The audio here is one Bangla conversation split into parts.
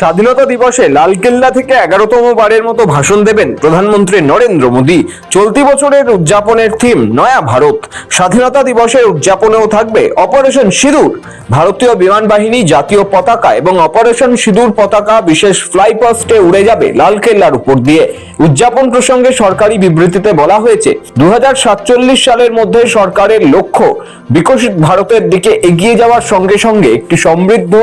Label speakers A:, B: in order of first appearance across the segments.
A: স্বাধীনতা দিবসে লালকেল্লা থেকে এগারোতম বারের মতো ভাষণ দেবেন প্রধানমন্ত্রী নরেন্দ্র মোদী। চলতি বছরের উদযাপনের থিম, নয়া ভারত। স্বাধীনতা দিবসের উদযাপনেও থাকবে অপারেশন সিঁদুর। ভারতীয় বিমান বাহিনী জাতীয় পতাকা এবং অপারেশন সিঁদুর পতাকা বিশেষ ফ্লাইপাস্টে উড়ে যাবে লালকেল্লার উপর দিয়ে। উদযাপন প্রসঙ্গে সরকারি বিবৃতিতে বলা হয়েছে দু হাজার সাতচল্লিশ সালের মধ্যে সরকারের লক্ষ্য, বিকশিত ভারতের দিকে এগিয়ে যাওয়ার সঙ্গে সঙ্গে একটি সমৃদ্ধ,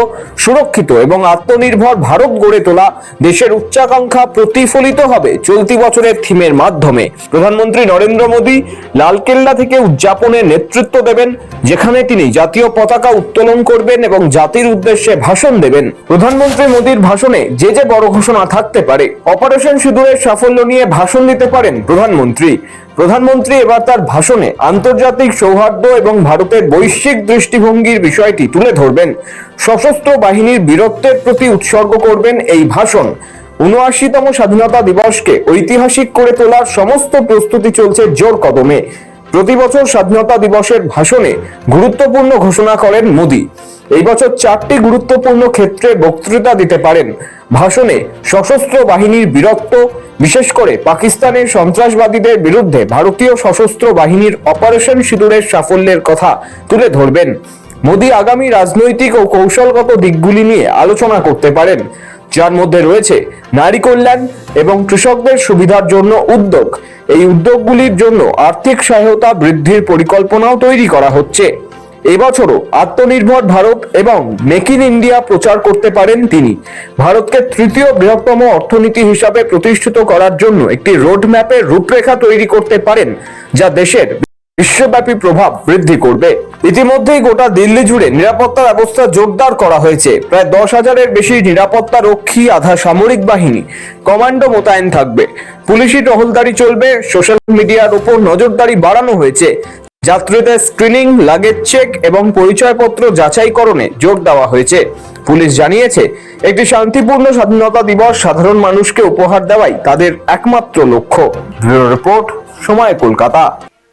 A: সুরক্ষিত এবং আত্মনির্ভর ভারত গড়ে তোলা দেশের উচ্চাকাঙ্ক্ষা প্রতিফলিত হবে চলতি বছরের থিমের মাধ্যমে। প্রধানমন্ত্রী নরেন্দ্র মোদী লালকেল্লা থেকে উদযাপনের নেতৃত্ব দেবেন, যেখানে তিনি জাতীয় পতাকা উত্তোলন করবেন এবং জাতির উদ্দেশ্যে ভাষণ দেবেন। প্রধানমন্ত্রী মোদীর ভাষণে যে যে বড় ঘোষণা থাকতে পারে, অপারেশন সিঁদুরের সাফল্য নিয়ে ভাষণ দিতে পারেন প্রধানমন্ত্রী। প্রধানমন্ত্রী এবার তার ভাষণে আন্তর্জাতিক সৌহার্দ্য এবং ভারতের বৈশ্বিক দৃষ্টিভঙ্গির বিষয়টি তুলে ধরবেন। সশস্ত্র বাহিনীর বীরত্বের প্রতি উৎসর্গ করবেন এই ভাষণ। উনআশিতম স্বাধীনতা দিবসকে ঐতিহাসিক করে তোলার সমস্ত প্রস্তুতি চলছে জোর কদমে। প্রতি বছর স্বাধীনতা দিবসের ভাষণে গুরুত্বপূর্ণ ঘোষণা করেন মোদী। এই বছর চারটি গুরুত্বপূর্ণ ক্ষেত্রে বক্তৃতা দিতে পারেন। ভাষণে সশস্ত্র বাহিনীর বীরত্ব বিশেষ করে পাকিস্তানের সন্ত্রাসবাদীদের বিরুদ্ধে ভারতীয় সশস্ত্র বাহিনীর অপারেশন সিঁদুরের সাফল্যের কথা তুলে ধরবেন। মোদী আগামী রাজনৈতিক ও কৌশলগত দিকগুলি নিয়ে আলোচনা করতে পারেন। যার মধ্যে রয়েছে নারী কল্যাণ এবং কৃষকদের সুবিধার জন্য উদ্যোগ। এই উদ্যোগগুলির জন্য আর্থিক সহায়তা বৃদ্ধির পরিকল্পনাও তৈরি করা হচ্ছে। এবছরও আত্মনির্ভর ভারত এবং মেক ইন ইন্ডিয়া প্রচার করতে পারেন তিনি। ভারতকে তৃতীয় বৃহত্তম অর্থনীতি হিসাবে প্রতিষ্ঠিত করার জন্য একটি রোডম্যাপের রূপরেখা তৈরি করতে পারেন, যা দেশের বিশ্বব্যাপী প্রভাব বৃদ্ধি করবে। ইতিমধ্যেই গোটা দিল্লি জুড়ে নিরাপত্তা ব্যবস্থা জোরদার করা হয়েছে। প্রায় দশ হাজারের বেশি নিরাপত্তা রক্ষী আধা সামরিক বাহিনী, কমান্ডো মোতায়েন থাকবে। পুলিশি টহলদারি চলবে, সোশ্যাল মিডিয়ার উপর নজরদারি বাড়ানো হয়েছে। যাত্রীদের স্ক্রিনিং লাগেজ চেক এবং পরিচয়পত্র যাচাইকরণে জোর দেওয়া হয়েছে। পুলিশ জানিয়েছে, একটি শান্তিপূর্ণ স্বাধীনতা দিবস সাধারণ মানুষকে উপহার দেওয়াই তাদের একমাত্র লক্ষ্য। ব্যুরো রিপোর্ট, সময় কলকাতা।